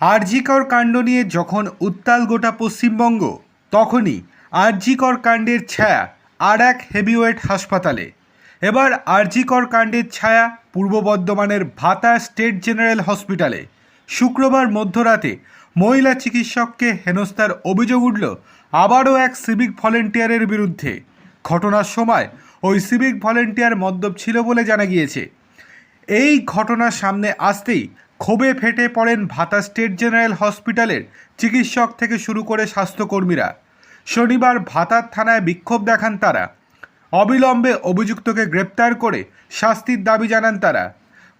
আরজিকর কাণ্ড নিয়ে যখন উত্তাল গোটা পশ্চিমবঙ্গ, তখনই আরজিকর কাণ্ডের ছায়া আর এক হেভিওয়েট হাসপাতালে। এবার আরজিকর কাণ্ডের ছায়া পূর্ব বর্ধমানের ভাতা স্টেট জেনারেল হসপিটালে। শুক্রবার মধ্যরাতে মহিলা চিকিৎসককে হেনস্থার অভিযোগ উঠল আবারও এক সিভিক ভলেন্টিয়ারের বিরুদ্ধে। ঘটনার সময় ওই সিভিক ভলেন্টিয়ার মদ্যপ ছিল বলে জানা গিয়েছে। এই ঘটনার সামনে আসতেই ক্ষোভে ফেটে পড়েন ভাতা স্টেট জেনারেল হসপিটালের চিকিৎসক থেকে শুরু করে স্বাস্থ্যকর্মীরা। শনিবার ভাতার থানায় বিক্ষোভ দেখান তারা। অবিলম্বে অভিযুক্তকে গ্রেপ্তার করে শাস্তির দাবি জানান তারা।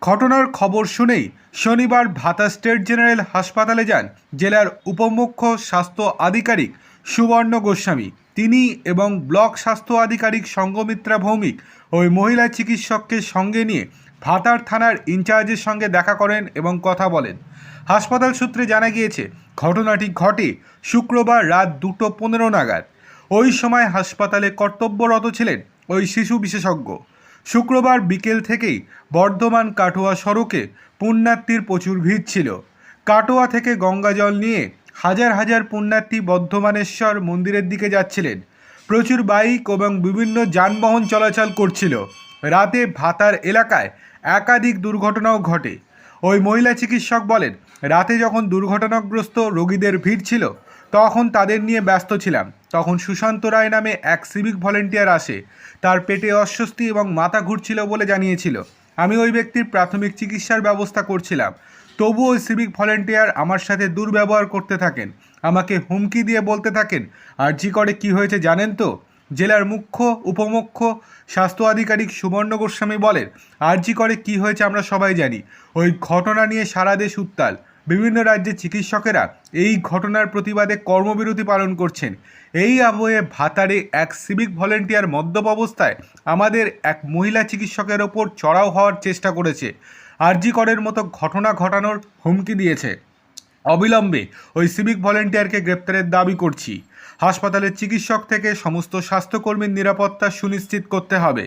ঘটনার খবর শুনেই শনিবার ভাতা স্টেট জেনারেল হাসপাতালে যান জেলার উপমুখ্য স্বাস্থ্য আধিকারিক সুবর্ণ গোস্বামী। তিনি এবং ব্লক স্বাস্থ্য আধিকারিক সঙ্গমিত্রা ভৌমিক ওই মহিলা চিকিৎসককে সঙ্গে নিয়ে ভাতার থানার ইনচার্জের সঙ্গে দেখা করেন এবং কথা বলেন। হাসপাতাল সূত্রে জানা গিয়েছে, ঘটনাটি ঘটে শুক্রবার রাত দুটো পনেরো নাগাদ। ওই সময় হাসপাতালে কর্তব্যরত ছিলেন ওই শিশু বিশেষজ্ঞ। শুক্রবার বিকেল থেকেই বর্ধমান কাটোয়া সড়কে পুণ্যার্থীর প্রচুর ভিড় ছিল। কাটোয়া থেকে গঙ্গা জল নিয়ে হাজার হাজার পুণ্যার্থী বর্ধমানেশ্বর মন্দিরের দিকে যাচ্ছিলেন। প্রচুর বাইক এবং বিভিন্ন যানবাহন চলাচল করছিল। রাতে ভাতার এলাকায় একাধিক দুর্ঘটনাও ঘটে। ওই মহিলা চিকিৎসক বলেন, রাতে যখন দুর্ঘটনাগ্রস্ত রোগীদের ভিড় ছিল, তখন তাদের নিয়ে ব্যস্ত ছিলাম। তখন সুশান্ত রায় নামে এক সিভিক ভলেন্টিয়ার আসে। তার পেটে অস্বস্তি এবং মাথা ঘুরছিল বলে জানিয়েছিল। আমি ওই ব্যক্তির প্রাথমিক চিকিৎসার ব্যবস্থা করছিলাম। তবু ওই সিভিক ভলেন্টিয়ার আমার সাথে দুর্ব্যবহার করতে থাকেন। আমাকে হুমকি দিয়ে বলতে থাকেন, আর জি করে কী হয়েছে জানেন তো? জেলার মুখ্য, উপমুখ্য স্বাস্থ্য আধিকারিক সুবর্ণ গোস্বামী বলেন, আরজি করে কি হয়েছে আমরা সবাই জানি। ওই ঘটনা নিয়ে সারা দেশ উত্তাল। বিভিন্ন রাজ্যের চিকিৎসকেরা এই ঘটনার প্রতিবাদে কর্মবিরতি পালন করছেন। এই আবহে ভাতারে এক সিভিক ভলেন্টিয়ার মদ্যপ অবস্থায় আমাদের এক মহিলা চিকিৎসকের ওপর চড়াও হওয়ার চেষ্টা করেছে। আরজি করের মতো ঘটনা ঘটানোর হুমকি দিয়েছে। অবিলম্বে ওই সিভিক ভলেন্টিয়ারকে গ্রেপ্তারের দাবি করছি। হাসপাতালের চিকিৎসক থেকে সমস্ত স্বাস্থ্যকর্মীর নিরাপত্তা সুনিশ্চিত করতে হবে।